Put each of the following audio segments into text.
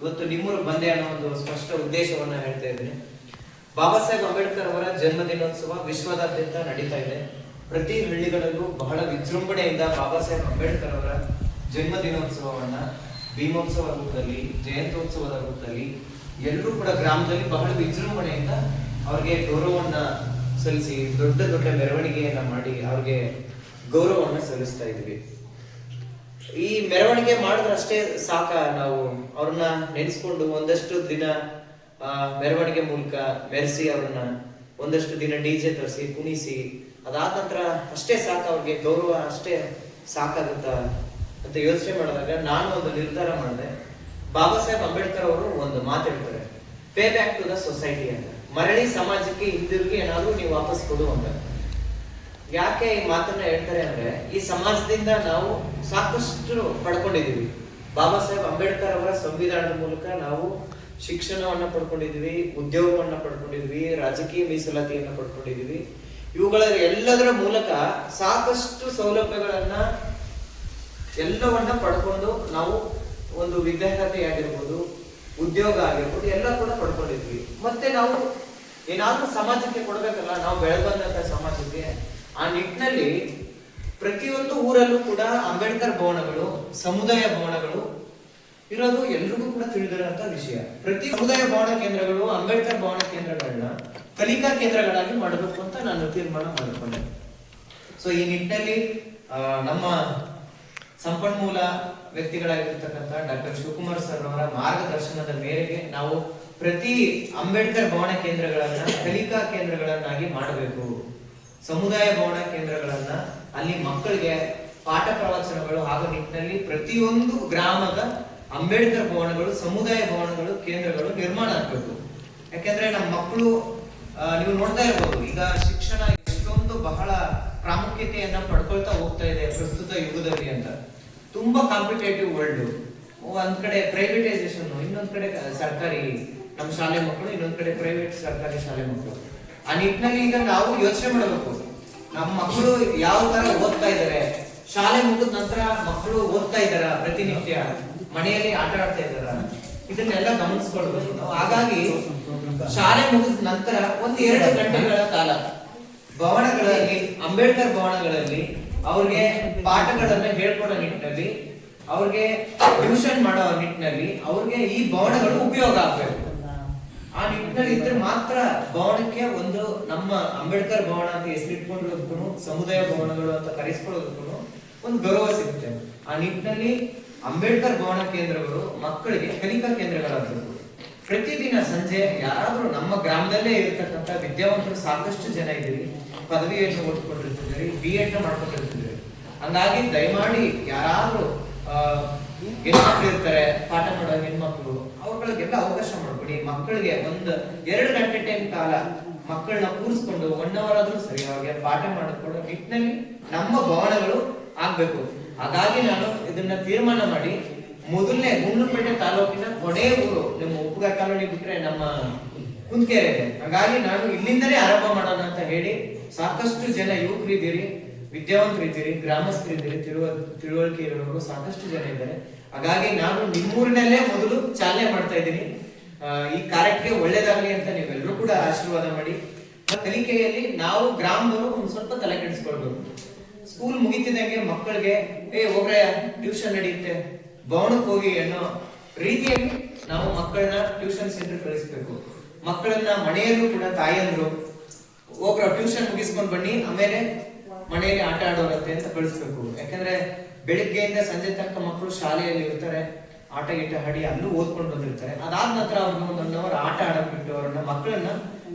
ಇವತ್ತು ನಿಮ್ಮೂರು ಬಂದೆ ಅನ್ನೋ ಒಂದು ಸ್ಪಷ್ಟ ಉದ್ದೇಶವನ್ನ ಹೇಳ್ತಾ ಇದ್ದೀನಿ. ಬಾಬಾ ಸಾಹೇಬ್ ಅಂಬೇಡ್ಕರ್ ಅವರ ಜನ್ಮದಿನೋತ್ಸವ ವಿಶ್ವದಾದ್ಯಂತ ನಡೀತಾ ಇದೆ. ಪ್ರತಿ ಹಳ್ಳಿಗಳಲ್ಲೂ ಬಹಳ ವಿಜೃಂಭಣೆಯಿಂದ ಬಾಬಾ ಸಾಹೇಬ್ ಅಂಬೇಡ್ಕರ್ ಅವರ ಜನ್ಮದಿನೋತ್ಸವವನ್ನ ಭೀಮೋತ್ಸವ ರೂಪದಲ್ಲಿ, ಜಯಂತ್ಯೋತ್ಸವದ ರೂಪದಲ್ಲಿ ಎಲ್ಲರೂ ಕೂಡ ಗ್ರಾಮದಲ್ಲಿ ಬಹಳ ವಿಜೃಂಭಣೆಯಿಂದ ಅವ್ರಿಗೆ ಗೌರವವನ್ನ ಸಲ್ಲಿಸಿ ದೊಡ್ಡ ದೊಡ್ಡ ಮೆರವಣಿಗೆಯನ್ನ ಮಾಡಿ ಅವ್ರಿಗೆ ಗೌರವವನ್ನ ಸಲ್ಲಿಸ್ತಾ ಇದ್ವಿ. ಈ ಮೆರವಣಿಗೆ ಮಾಡಿದ್ರಷ್ಟೇ ಸಾಕ ನಾವು ಅವ್ರನ್ನ ನೆನೆಸ್ಕೊಂಡು ಒಂದಷ್ಟು ದಿನ ಮೆರವಣಿಗೆ ಮೂಲಕ ಮೆರೆಸಿ ಅವ್ರನ್ನ ಒಂದಷ್ಟು ದಿನ ಡಿ ಜೆ ತರಿಸಿ, ಕುಣಿಸಿ, ಅದಾದ ನಂತರ ಅಷ್ಟೇ ಸಾಕ, ಅವ್ರಿಗೆ ಗೌರವ ಅಷ್ಟೇ ಸಾಕಾಗುತ್ತ ಅಂತ ಯೋಚನೆ ಮಾಡಿದಾಗ ನಾನು ಒಂದು ನಿರ್ಧಾರ ಮಾಡಿದೆ. ಬಾಬಾ ಸಾಹೇಬ್ ಅಂಬೇಡ್ಕರ್ ಅವರು ಒಂದು ಮಾತು ಹೇಳ್ತಾರೆ pay back to the society ಅಂತ. ಮರಳಿ ಸಮಾಜಕ್ಕೆ ಹಿಂದಿರುಗಿ ಏನಾದರೂ ನೀವು ವಾಪಸ್ ಕೊಡು ಅಂತ. ಯಾಕೆ ಈ ಮಾತನ್ನ ಹೇಳ್ತಾರೆ ಅಂದ್ರೆ ಈ ಸಮಾಜದಿಂದ ನಾವು ಸಾಕಷ್ಟು ಪಡ್ಕೊಂಡಿದೀವಿ. ಬಾಬಾ ಸಾಹೇಬ್ ಅಂಬೇಡ್ಕರ್ ಅವರ ಸಂವಿಧಾನದ ಮೂಲಕ ನಾವು ಶಿಕ್ಷಣವನ್ನ ಪಡ್ಕೊಂಡಿದೀವಿ, ಉದ್ಯೋಗವನ್ನ ಪಡ್ಕೊಂಡಿದ್ವಿ, ರಾಜಕೀಯ ಮೀಸಲಾತಿಯನ್ನ ಪಡ್ಕೊಂಡಿದೀವಿ. ಇವುಗಳ ಎಲ್ಲದರ ಮೂಲಕ ಸಾಕಷ್ಟು ಸೌಲಭ್ಯಗಳನ್ನ ಎಲ್ಲವನ್ನ ಪಡ್ಕೊಂಡು ನಾವು ಒಂದು ವಿದ್ಯಾರ್ಹತೆ ಆಗಿರ್ಬೋದು ಉದ್ಯೋಗ ಆಗಿರ್ಬೋದು, ಎಲ್ಲ ಕೂಡ ಪಡ್ಕೊಂಡಿದ್ವಿ. ಮತ್ತೆ ನಾವು ಏನಾದ್ರೂ ಸಮಾಜಕ್ಕೆ ಕೊಡ್ಬೇಕಲ್ಲ, ನಾವು ಬೆಳೆದಂತ ಸಮಾಜಕ್ಕೆ ಆ ನಿಟ್ಟಿನಲ್ಲಿ ಪ್ರತಿಯೊಂದು ಊರಲ್ಲೂ ಕೂಡ ಅಂಬೇಡ್ಕರ್ ಭವನಗಳು, ಸಮುದಾಯ ಭವನಗಳು ಇರೋದು ಎಲ್ರಿಗೂ ಕೂಡ ತಿಳಿದಿರುವಂತಹ ವಿಷಯ. ಪ್ರತಿ ಸಮುದಾಯ ಭವನ ಕೇಂದ್ರಗಳು, ಅಂಬೇಡ್ಕರ್ ಭವನ ಕೇಂದ್ರಗಳನ್ನ ಕಲಿಕಾ ಕೇಂದ್ರಗಳಾಗಿ ಮಾಡಬೇಕು ಅಂತ ನಾನು ತೀರ್ಮಾನ ಮಾಡಿಕೊಂಡೆ. ಸೊ ಈ ನಿಟ್ಟಿನಲ್ಲಿ ನಮ್ಮ ಸಂಪನ್ಮೂಲ ವ್ಯಕ್ತಿಗಳಾಗಿರ್ತಕ್ಕಂಥ ಡಾಕ್ಟರ್ ಶಿವಕುಮಾರ್ ಸರ್ ಅವರ ಮಾರ್ಗದರ್ಶನದ ಮೇರೆಗೆ ನಾವು ಪ್ರತಿ ಅಂಬೇಡ್ಕರ್ ಭವನ ಕೇಂದ್ರಗಳನ್ನ ಕಲಿಕಾ ಕೇಂದ್ರಗಳನ್ನಾಗಿ ಮಾಡಬೇಕು. ಸಮುದಾಯ ಭವನ ಕೇಂದ್ರಗಳನ್ನ ಅಲ್ಲಿ ಮಕ್ಕಳಿಗೆ ಪಾಠ ಪ್ರವಚನಗಳು ಹಾಗೂ ನಿಟ್ಟಿನಲ್ಲಿ ಪ್ರತಿಯೊಂದು ಗ್ರಾಮದ ಅಂಬೇಡ್ಕರ್ ಭವನಗಳು, ಸಮುದಾಯ ಭವನಗಳು, ಕೇಂದ್ರಗಳು ನಿರ್ಮಾಣ ಆಗ್ಬೇಕು. ಯಾಕೆಂದ್ರೆ ನಮ್ಮ ಮಕ್ಕಳು ನೀವು ನೋಡ್ತಾ ಇರ್ಬೋದು, ಈಗ ಶಿಕ್ಷಣ ಎಷ್ಟೊಂದು ಬಹಳ ಪ್ರಾಮುಖ್ಯತೆಯನ್ನ ಪಡ್ಕೊಳ್ತಾ ಹೋಗ್ತಾ ಇದೆ ಪ್ರಸ್ತುತ ಯುಗದಲ್ಲಿ ಅಂತ. ತುಂಬಾ ಕಾಂಪಿಟೇಟಿವ್ ವರ್ಲ್ಡ್ ಒಂದ್ ಕಡೆ ಪ್ರೈವೇಟೈಸೇಷನ್ ಇನ್ನೊಂದ್ ಕಡೆ ಸರ್ಕಾರಿ ನಮ್ಮ ಶಾಲೆ ಮಕ್ಕಳು, ಇನ್ನೊಂದ್ ಕಡೆ ಪ್ರೈವೇಟ್ ಸರ್ಕಾರಿ ಶಾಲೆ ಮಕ್ಕಳು. ಆ ನಿಟ್ಟಿನಲ್ಲಿ ಈಗ ನಾವು ಯೋಚನೆ ಮಾಡಬೇಕು. ನಮ್ಮ ಮಕ್ಕಳು ಯಾವ ತರ ಓದ್ತಾ ಇದಾರೆ ಶಾಲೆ ಮುಗಿದ ನಂತರ ಮಕ್ಕಳು ಓದ್ತಾ ಇದಾರ ಪ್ರತಿನಿತ್ಯ? ಮನೆಯಲ್ಲಿ ಆಟ ಆಡ್ತಾ ಇದಾರ ಇದನ್ನೆಲ್ಲ ಗಮನಿಸ್ಕೊಳ್ಬೇಕು ನಾವು. ಹಾಗಾಗಿ ಶಾಲೆ ಮುಗಿದ ನಂತರ ಒಂದ್ ಎರಡು ಗಂಟೆಗಳ ಕಾಲ ಭವನಗಳಲ್ಲಿ, ಅಂಬೇಡ್ಕರ್ ಭವನಗಳಲ್ಲಿ ಅವ್ರಿಗೆ ಪಾಠಗಳನ್ನ ಹೇಳ್ಕೊಡೋ ನಿಟ್ಟಿನಲ್ಲಿ, ಅವ್ರಿಗೆ ಟ್ಯೂಷನ್ ಮಾಡೋ ನಿಟ್ಟಿನಲ್ಲಿ ಅವ್ರಿಗೆ ಈ ಭವನಗಳು ಉಪಯೋಗ ಆಗ್ಬೇಕು. ಆ ನಿಟ್ಟಿನಲ್ಲಿ ಇದ್ರೆ ಮಾತ್ರ ಭವನಕ್ಕೆ ಒಂದು ನಮ್ಮ ಅಂಬೇಡ್ಕರ್ ಭವನ ಅಂತ ಹೆಸರಿಟ್ಕೊಂಡಿರೋದಕ್ಕೂ ಸಮುದಾಯ ಭವನಗಳು ಅಂತ ಕರೆಸ್ಕೊಳ್ಳೋದಕ್ಕೂ ಒಂದು ಗೌರವ ಸಿಗುತ್ತೆ. ಆ ನಿಟ್ಟಿನಲ್ಲಿ ಅಂಬೇಡ್ಕರ್ ಭವನ ಕೇಂದ್ರಗಳು ಮಕ್ಕಳಿಗೆ ಕಲಿಕಾ ಕೇಂದ್ರಗಳಾಗಬೇಕು. ಪ್ರತಿದಿನ ಸಂಜೆ ಯಾರಾದರೂ ನಮ್ಮ ಗ್ರಾಮದಲ್ಲೇ ಇರತಕ್ಕಂತ ವಿದ್ಯಾವಂತರು ಸಾಕಷ್ಟು ಜನ ಇದ್ದೀರಿ. ಪದವಿಯನ್ನು ಓದ್ಕೊಂಡಿರ್ತಿದ್ದೀರಿ ಬಿ ಎಡ್ ಮಾಡ್ಕೊಂಡಿರ್ತಿದ್ದೀರಿ. ಹಂಗಾಗಿ ದಯಮಾಡಿ ಯಾರಾದ್ರೂ ಹೆಣ್ಮಕ್ಳು ಇರ್ತಾರೆ, ಪಾಠ ಮಾಡೋ ಹೆಣ್ಮಕ್ಳು ಅವ್ರಗಳಿಗೆಲ್ಲ ಅವಕಾಶ ಮಾಡ್ಕೊಡಿ. ಮಕ್ಕಳಿಗೆ ಒಂದು ಎರಡು ಗಂಟೆ ಟೈಮ್ ಕಾಲ ಮಕ್ಕಳನ್ನ ಕೂರಿಸ್ಕೊಂಡು ಒನ್ ಅವರ್ ಆದ್ರೂ ಸರಿಯಾಗಿ ಪಾಠ ಮಾಡಿಕೊಡೋ ನಿಟ್ಟಿನಲ್ಲಿ ನಮ್ಮ ಭವನಗಳು ಆಗ್ಬೇಕು. ಹಾಗಾಗಿ ನಾನು ಇದನ್ನ ತೀರ್ಮಾನ ಮಾಡಿ ಮೊದಲನೇ ಗುಂಡ್ಲುಪೇಟೆ ತಾಲೂಕಿನ ಕೊನೆ ಊರು, ನಿಮ್ಮ ಉಪ್ಪುಗಾರ ಕಾಲೋನಿ ಬಿಟ್ರೆ ನಮ್ಮ ಕುಂದಕೆರೆ. ಹಾಗಾಗಿ ನಾನು ಇಲ್ಲಿಂದಲೇ ಆರಂಭ ಮಾಡೋಣ ಅಂತ ಹೇಳಿ ಸಾಕಷ್ಟು ಜನ ಯುವಕರಿದ್ದೀರಿ, ವಿದ್ಯಾವಂತರಿದ್ದೀರಿ, ಗ್ರಾಮಸ್ಥರಿದ್ದೀರಿ, ತಿಳುವ ತಿಳುವಳಿಕೆ ಇರೋರು ಸಾಕಷ್ಟು ಜನ ಇದ್ದಾರೆ. ಹಾಗಾಗಿ ನಾನು ನಿಮ್ಮೂರಿನಲ್ಲೇ ಮೊದಲು ಚಾಲನೆ ಮಾಡ್ತಾ ಇದ್ದೀನಿ. ಈ ಕಾರ್ಯಕ್ಕೆ ಒಳ್ಳೇದಾಗ್ಲಿ ಅಂತ ನೀವೆಲ್ಲರೂ ಕೂಡ ಆಶೀರ್ವಾದ ಮಾಡಿ. ಕಲಿಕೆಯಲ್ಲಿ ನಾವು ಗ್ರಾಮದವರು ಒಂದು ಸ್ವಲ್ಪ ತಲೆ ಕೆಡಿಸ್ಕೊಳ್ಬೇಕು. ಸ್ಕೂಲ್ ಮುಗಿತಿದಂಗೆ ಮಕ್ಕಳಿಗೆ, ಏ, ಹೋಗ್ರೆ ಟ್ಯೂಷನ್ ನಡೆಯುತ್ತೆ ಭವನಕ್ಕೆ ಹೋಗಿ ಅನ್ನೋ ರೀತಿಯಲ್ಲಿ ನಾವು ಮಕ್ಕಳನ್ನ ಟ್ಯೂಷನ್ ಸೆಂಟರ್ ಕಳಿಸ್ಬೇಕು. ಮಕ್ಕಳನ್ನ ಮನೆಯಲ್ಲೂ ಕೂಡ ತಾಯಿಯಂದ್ರು ಹೋಗ್ರ ಟ್ಯೂಷನ್ ಮುಗಿಸ್ಕೊಂಡು ಬನ್ನಿ, ಆಮೇಲೆ ಮನೆಯಲ್ಲಿ ಆಟ ಆಡೋರತ್ತೆ ಅಂತ ಕಳಿಸ್ಬೇಕು. ಯಾಕಂದ್ರೆ ಬೆಳಿಗ್ಗೆಯಿಂದ ಸಂಜೆ ತನಕ ಮಕ್ಕಳು ಶಾಲೆಯಲ್ಲಿ ಇರ್ತಾರೆ ಆಟ ಗೀಟ ಆಡಿ ಅಲ್ಲೂ ಓದ್ಕೊಂಡು ಬಂದಿರ್ತಾರೆ. ಅದಾದ ನಂತರ ಅವ್ರನ್ನ ಒಂದು ಒನ್ ಅವರ್ ಆಟ ಆಡಕ್ ಬಿಟ್ಟು ಅವ್ರನ್ನ ಮಕ್ಕಳನ್ನ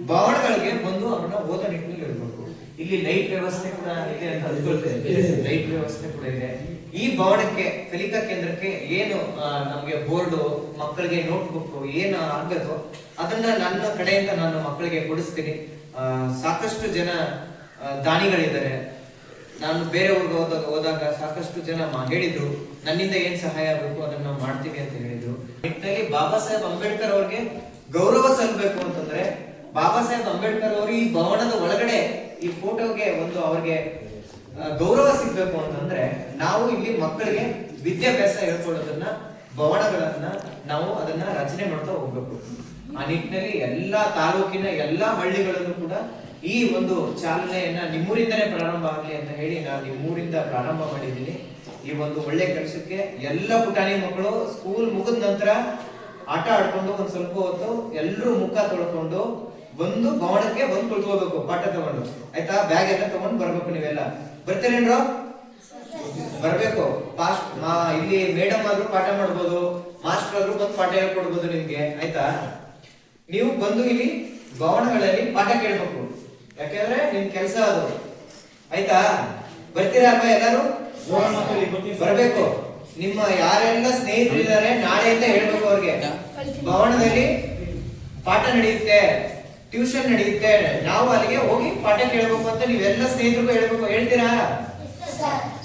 ಭವನಗಳಿಗೆ ಬಂದು ಅವ್ರನ್ನ ಓದೋ ನಿಟ್ಟಿನಲ್ಲಿ ಇರ್ಬೇಕು. ಇಲ್ಲಿ ಲೈಟ್ ವ್ಯವಸ್ಥೆ ಕೂಡ ಇದೆ ಅಂತ ಲೈಟ್ ವ್ಯವಸ್ಥೆ ಕೂಡ ಇದೆ. ಈ ಭವನಕ್ಕೆ ಕಲಿಕಾ ಕೇಂದ್ರಕ್ಕೆ ಏನು ನಮಗೆ ಬೋರ್ಡು ಮಕ್ಕಳಿಗೆ ನೋಟ್ಬುಕ್ ಏನು ಆಗತ್ತೋ ಅದನ್ನ ನನ್ನ ಕಡೆಯಿಂದ ನಾನು ಮಕ್ಕಳಿಗೆ ಕೊಡಿಸ್ತೀನಿ. ಸಾಕಷ್ಟು ಜನ ದಾನಿಗಳಿದ್ದಾರೆ. ನಾನು ಬೇರೆ ಊರಿಗೆ ಹೋದಾಗ ಹೋದಾಗ ಸಾಕಷ್ಟು ಜನ ಹೇಳಿದ್ರು, ನನ್ನಿಂದ ಏನ್ ಸಹಾಯ ಆಗಬೇಕು ಅದನ್ನ ನಾವು ಮಾಡ್ತೀವಿ ಅಂತ ಹೇಳಿದ್ರು. ನಿಟ್ಟಿನಲ್ಲಿ ಬಾಬಾ ಸಾಹೇಬ್ ಅಂಬೇಡ್ಕರ್ ಅವ್ರಿಗೆ ಗೌರವ ಸಲ್ಲಬೇಕು ಅಂತಂದ್ರೆ, ಬಾಬಾ ಸಾಹೇಬ್ ಅಂಬೇಡ್ಕರ್ ಅವರು ಈ ಭವನದ ಒಳಗಡೆ ಈ ಫೋಟೋಗೆ ಒಂದು ಅವ್ರಿಗೆ ಗೌರವ ಸಿಗ್ಬೇಕು ಅಂತಂದ್ರೆ, ನಾವು ಇಲ್ಲಿ ಮಕ್ಕಳಿಗೆ ವಿದ್ಯಾಭ್ಯಾಸ ಹೇಳ್ಕೊಡೋದನ್ನ ಭವನಗಳನ್ನ ನಾವು ಅದನ್ನ ರಚನೆ ಮಾಡ್ತಾ ಹೋಗ್ಬೇಕು. ಆ ನಿಟ್ಟಿನಲ್ಲಿ ಎಲ್ಲಾ ತಾಲೂಕಿನ ಎಲ್ಲಾ ಹಳ್ಳಿಗಳನ್ನು ಕೂಡ ಈ ಒಂದು ಚಾಲನೆಯನ್ನ ನಿಮ್ಮೂರಿಂದನೇ ಪ್ರಾರಂಭ ಆಗಲಿ ಅಂತ ಹೇಳಿ ನಾನು ನಿಮ್ಮೂರಿಂದ ಪ್ರಾರಂಭ ಮಾಡಿದ್ದೀನಿ. ಈ ಒಂದು ಒಳ್ಳೆ ಕೆಲಸಕ್ಕೆ ಎಲ್ಲ ಪುಟಾಣಿ ಮಕ್ಕಳು ಸ್ಕೂಲ್ ಮುಗಿದ ನಂತರ ಆಟ ಆಡ್ಕೊಂಡು ಒಂದು ಸ್ವಲ್ಪ ಹೊತ್ತು ಎಲ್ಲರೂ ಮುಖ ತೊಳ್ಕೊಂಡು ಬಂದು ಭವನಕ್ಕೆ ಬಂದು ಕುಳಿತುಕೋಬೇಕು ಪಾಠ ತಗೊಂಡು. ಆಯ್ತಾ? ಬ್ಯಾಗ್ ಎಲ್ಲ ತಗೊಂಡು ಬರ್ಬೇಕು ನೀವೆಲ್ಲ. ಬರ್ತೀರೇನ್ರು? ಬರ್ಬೇಕು. ಪಾಸ್ಟ್ ಇಲ್ಲಿ ಮೇಡಮ್ ಆದ್ರೂ ಪಾಠ ಮಾಡ್ಬೋದು, ಮಾಸ್ಟರ್ ಆದ್ರೂ ಬಂದು ಪಾಠ ಹೇಳ್ಕೊಡ್ಬೋದು ನಿಮ್ಗೆ. ಆಯ್ತಾ? ನೀವು ಬಂದು ಇಲ್ಲಿ ಭವನಗಳಲ್ಲಿ ಪಾಠ ಕೇಳ್ಬೇಕು. ಯಾಕೆಂದ್ರೆ ನಿಮ್ ಕೆಲಸ ಅದು. ಆಯ್ತಾ? ಬರ್ತೀರಾ ಅಪ್ಪ ಎಲ್ಲರೂ? ಬರ್ಬೇಕು. ನಿಮ್ಮ ಯಾರೆಲ್ಲ ಸ್ನೇಹಿತರು ಇದ್ದಾರೆ ಅಂತ ಹೇಳ್ಬೇಕು ಅವ್ರಿಗೆ. ಭವನದಲ್ಲಿ ಪಾಠ ನಡೆಯುತ್ತೆ ಟ್ಯೂಷನ್ ನಡೆಯುತ್ತೆ. ನಾವು ಅಲ್ಲಿಗೆ ಹೋಗಿ ಪಾಠ ಕೇಳಬೇಕು ಅಂತ ನೀವೆಲ್ಲ ಸ್ನೇಹಿತರಿಗೂ ಹೇಳ್ಬೇಕು. ಹೇಳ್ತೀರಾ?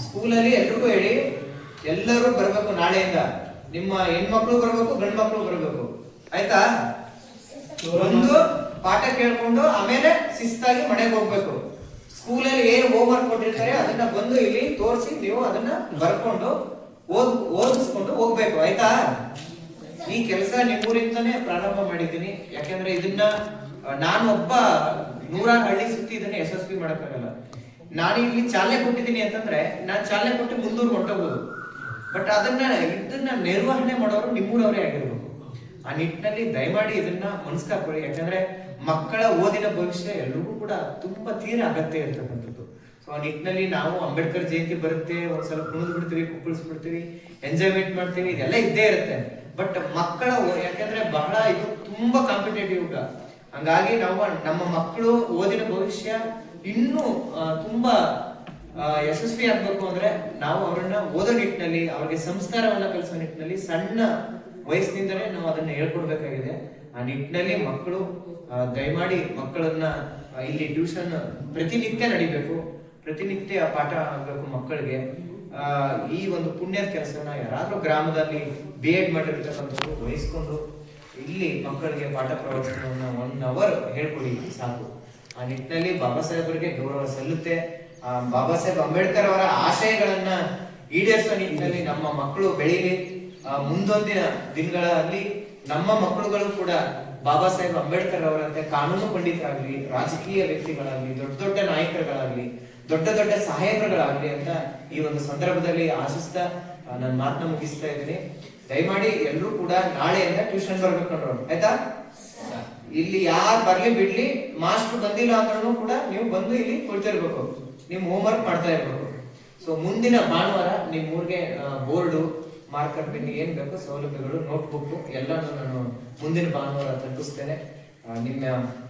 ಸ್ಕೂಲಲ್ಲಿ ಎಲ್ರಿಗೂ ಹೇಳಿ. ಎಲ್ಲರೂ ಬರ್ಬೇಕು ನಾಳೆಯಿಂದ. ನಿಮ್ಮ ಹೆಣ್ಮಕ್ಳು ಬರ್ಬೇಕು ಗಂಡ್ ಮಕ್ಳು ಬರ್ಬೇಕು. ಆಯ್ತಾ? ಒಂದು ಪಾಠ ಕೇಳ್ಕೊಂಡು ಆಮೇಲೆ ಶಿಸ್ತಾಗಿ ಮನೆಗೆ ಹೋಗ್ಬೇಕು. ಸ್ಕೂಲಲ್ಲಿ ಏನು ಹೋಮ್ ವರ್ಕ್ ಕೊಟ್ಟಿರ್ತಾರೆ ಅದನ್ನ ಬಂದು ಇಲ್ಲಿ ತೋರಿಸಿ ನೀವು ಅದನ್ನ ಬರ್ಕೊಂಡು ಓದ್, ಓದಿಸ್ಕೊಂಡು ಹೋಗ್ಬೇಕು, ಆಯ್ತಾ? ಈ ಕೆಲಸ ನಿಮ್ಮೂರಿಂದನೇ ಪ್ರಾರಂಭ ಮಾಡಿದ್ದೀನಿ. ಯಾಕೆಂದ್ರೆ ಇದನ್ನ ನಾನು ಒಬ್ಬ ನೂರಾರು ಹಳ್ಳಿ ಸುತ್ತಿ ಇದನ್ನ ಯಶಸ್ವಿ ಮಾಡಕ್ಕಾಗಲ್ಲ. ನಾನು ಇಲ್ಲಿ ಚಾಲನೆ ಕೊಟ್ಟಿದ್ದೀನಿ ಅಂತಂದ್ರೆ ನಾನು ಚಾಲನೆ ಕೊಟ್ಟು ಮುಂದೂರು ಹೊಟ್ಟೋಗ್ಬೋದು ಬಟ್ ಅದನ್ನ, ಇದನ್ನ ನಿರ್ವಹಣೆ ಮಾಡೋರು ನಿಮ್ಮೂರವರೇ ಆಗಿರ್ಬೇಕು. ಆ ನಿಟ್ಟಿನಲ್ಲಿ ದಯಮಾಡಿ ಇದನ್ನ ಮನಸ್ಕಾಕೊಳ್ಳಿ ಯಾಕಂದ್ರೆ ಮಕ್ಕಳ ಓದಿನ ಭವಿಷ್ಯ ಎಲ್ರಿಗೂ ಕೂಡ ತುಂಬಾ ತೀರ ಅಗತ್ಯ ಇರ್ತಕ್ಕಂಥದ್ದು. ಸೊ ಆ ನಿಟ್ಟಿನಲ್ಲಿ ನಾವು ಅಂಬೇಡ್ಕರ್ ಜಯಂತಿ ಬರುತ್ತೆ ಒಂದ್ಸಲ ಕುಣಿದು ಬಿಡ್ತೀವಿ, ಕುಪ್ಪಳಿಸ್ಬಿಡ್ತೀವಿ ಎಂಜಾಯ್ಮೆಂಟ್ ಮಾಡ್ತೀವಿ, ಇದೆಲ್ಲ ಇದ್ದೇ ಇರುತ್ತೆ. ಬಟ್ ಮಕ್ಕಳ ಯಾಕಂದ್ರೆ ಬಹಳ ಇದು ತುಂಬಾ ಕಾಂಪಿಟೇಟಿವ್ ಯುಗ ಹಂಗಾಗಿ ನಾವು ನಮ್ಮ ಮಕ್ಕಳು ಓದಿನ ಭವಿಷ್ಯ ಇನ್ನೂ ತುಂಬಾ ಯಶಸ್ವಿ ಆಗ್ಬೇಕು ಅಂದ್ರೆ ನಾವು ಅವರನ್ನ ಓದೋ ನಿಟ್ಟಿನಲ್ಲಿ, ಅವ್ರಿಗೆ ಸಂಸ್ಕಾರವನ್ನ ಕಲಿಸೋ ನಿಟ್ಟಿನಲ್ಲಿ ಸಣ್ಣ ವಯಸ್ಸಿನಿಂದಲೇ ನಾವು ಅದನ್ನ ಹೇಳ್ಕೊಡ್ಬೇಕಾಗಿದೆ. ಆ ನಿಟ್ಟಿನಲ್ಲಿ ಮಕ್ಕಳು ದಯಮಾಡಿ ಮಕ್ಕಳನ್ನ ಇಲ್ಲಿ ಟ್ಯೂಷನ್ ಪ್ರತಿನಿತ್ಯ ನಡಿಬೇಕು. ಪ್ರತಿನಿತ್ಯ ಪಾಠ ಆಗ್ಬೇಕು ಮಕ್ಕಳಿಗೆ. ಈ ಒಂದು ಪುಣ್ಯದ ಕೆಲಸನ ಯಾರಾದ್ರೂ ಗ್ರಾಮದಲ್ಲಿ ಬಿ ಎಡ್ ಮಾಡಿರ್ತಕ್ಕಂಥವ್ರು ವಹಿಸ್ಕೊಂಡು ಇಲ್ಲಿ ಮಕ್ಕಳಿಗೆ ಪಾಠ ಪ್ರವಚನವನ್ನ ಒನ್ ಅವರ್ ಹೇಳ್ಕೊಡಿ ಸಾಕು. ಆ ನಿಟ್ಟಿನಲ್ಲಿ ಬಾಬಾ ಸಾಹೇಬರಿಗೆ ಗೌರವ ಸಲ್ಲುತ್ತೆ. ಬಾಬಾ ಸಾಹೇಬ್ ಅಂಬೇಡ್ಕರ್ ಅವರ ಆಶಯಗಳನ್ನ ಈಡೇರಿಸುವ ನಿಟ್ಟಿನಲ್ಲಿ ನಮ್ಮ ಮಕ್ಕಳು ಬೆಳೀಲಿ. ಮುಂದೊಂದಿನ ದಿನಗಳಲ್ಲಿ ನಮ್ಮ ಮಕ್ಕಳುಗಳು ಕೂಡ ಬಾಬಾ ಸಾಹೇಬ್ ಅಂಬೇಡ್ಕರ್ ಅವರಂತೆ ಕಾನೂನು ಪಂಡಿತರಾಗ್ಲಿ, ರಾಜಕೀಯ ವ್ಯಕ್ತಿಗಳಾಗ್ಲಿ, ದೊಡ್ಡ ದೊಡ್ಡ ನಾಯಕರುಗಳಾಗ್ಲಿ, ದೊಡ್ಡ ದೊಡ್ಡ ಸಹಾಯಕರುಗಳಾಗ್ಲಿ ಅಂತ ಈ ಒಂದು ಸಂದರ್ಭದಲ್ಲಿ ಆಶಿಸ್ತಾ ನನ್ನ ಮಾತನ್ನ ಮುಗಿಸ್ತಾ ಇದ್ದೀನಿ. ದಯಮಾಡಿ ಎಲ್ಲರೂ ಕೂಡ ನಾಳೆಯಿಂದ ಟ್ಯೂಷನ್ ಬರ್ಬೇಕು ನೋಡೋಣ ಆಯ್ತಾ? ಇಲ್ಲಿ ಯಾರು ಬರ್ಲಿ ಬಿಡ್ಲಿ, ಮಾಸ್ಟರ್ ಬಂದಿಲ್ಲ ಅಂದ್ರೂ ಕೂಡ ನೀವು ಬಂದು ಇಲ್ಲಿ ಕುಳಿತಿರ್ಬೇಕು. ನಿಮ್ ಹೋಮ್ ವರ್ಕ್ ಮಾಡ್ತಾ ಇರ್ಬೇಕು. ಸೊ ಮುಂದಿನ ಭಾನುವಾರ ನಿಮ್ಮ ಊರಿಗೆ ಬೋರ್ಡು ಮಾರ್ಕರ್ ಪೆನ್ ಏನ್ ಬೇಕು ಸೌಲಭ್ಯಗಳು ನೋಟ್ಬುಕ್ ಎಲ್ಲಾನು ನಾನು ಮುಂದಿನ ಭಾನುವಾರ ತಲುಪಿಸ್ತೇನೆ. ನಿಮ್ಮ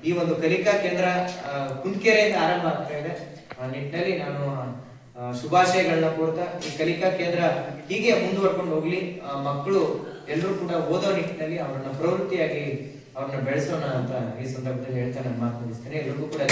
ಈ ಒಂದು ಕಲಿಕಾ ಕೇಂದ್ರ ಕುಂದಕೆರೆಯಿಂದ ಆರಂಭ ಆಗ್ತಾ ಇದೆ. ಆ, ನಿಟ್ಟಿನಲ್ಲಿ ನಾನು ಶುಭಾಶಯಗಳನ್ನ ಕೊಡ್ತಾ ಈ ಕಲಿಕಾ ಕೇಂದ್ರ ಹೀಗೆ ಮುಂದುವರ್ಕೊಂಡು ಹೋಗ್ಲಿ. ಮಕ್ಕಳು ಎಲ್ಲರೂ ಕೂಡ ಓದೋ ನಿಟ್ಟಿನಲ್ಲಿ ಅವರನ್ನ ಪ್ರವೃತ್ತಿಯಾಗಿ ಅವ್ರನ್ನ ಬೆಳೆಸೋಣ ಅಂತ ಈ ಸಂದರ್ಭದಲ್ಲಿ ಹೇಳ್ತಾ ನಾನು ಮಾತನಾಡಿಸ್ತೇನೆ ಎಲ್ರಿಗೂ ಕೂಡ.